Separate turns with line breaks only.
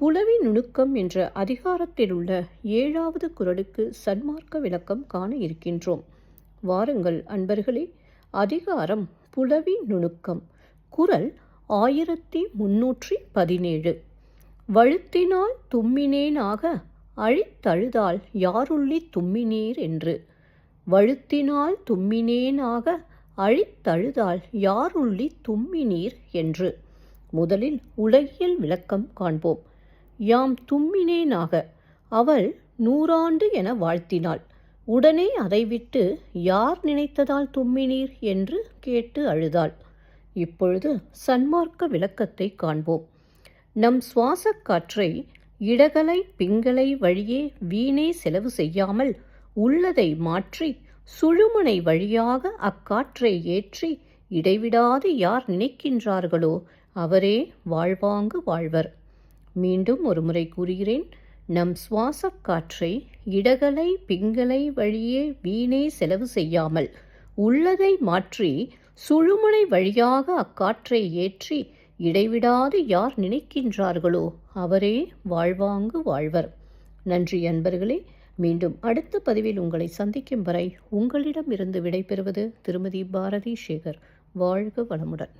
புலவி நுணுக்கம் என்ற அதிகாரத்தில் உள்ள ஏழாவது குரலுக்கு சன்மார்க்க விளக்கம் காண இருக்கின்றோம். வாருங்கள் அன்பர்களே அதிகாரம் புலவி நுணுக்கம். குரல் ஆயிரத்தி முன்னூற்றி பதினேழு. வழுத்தினால் தும்மினேனாக அழித்தழுதால் யாருள்ளி தும்மினீர் என்று? வழுத்தினால் தும்மினேனாக அழித்தழுதால் யாருள்ளி தும்மினீர் என்று? முதலில் உலகியல் விளக்கம் காண்போம். யாம் தும்மினேனாக. அவள் நூறாண்டு என வாழ்த்தினாள். உடனே அதை விட்டு யார் நினைத்ததால் தும்மினீர் என்று கேட்டு அழுதாள். இப்பொழுது சன்மார்க்க விளக்கத்தை காண்போம். நம் சுவாசக் காற்றை இடகலை பிங்களை வழியே வீணே செலவு செய்யாமல் உள்ளதை மாற்றி சுழுமுனை வழியாக அக்காற்றை ஏற்றி இடைவிடாது யார் நினைக்கின்றார்களோ அவரே வாழ்வாங்கு வாழ்வர். மீண்டும் ஒருமுறை கூறுகிறேன். நம் சுவாசக் காற்றை இடகலை பிங்கலை வழியே வீணே செலவு செய்யாமல் உள்ளதை மாற்றி சுழுமுனை வழியாக அக்காற்றை ஏற்றி இடைவிடாது யார் நினைக்கின்றார்களோ அவரே வாழ்வாங்கு வாழ்வர். நன்றி அன்பர்களே. மீண்டும் அடுத்த பதிவில் உங்களை சந்திக்கும் வரை உங்களிடமிருந்து விடைபெறுவது திருமதி பாரதி சேகர் வாழ்க வளமுடன்.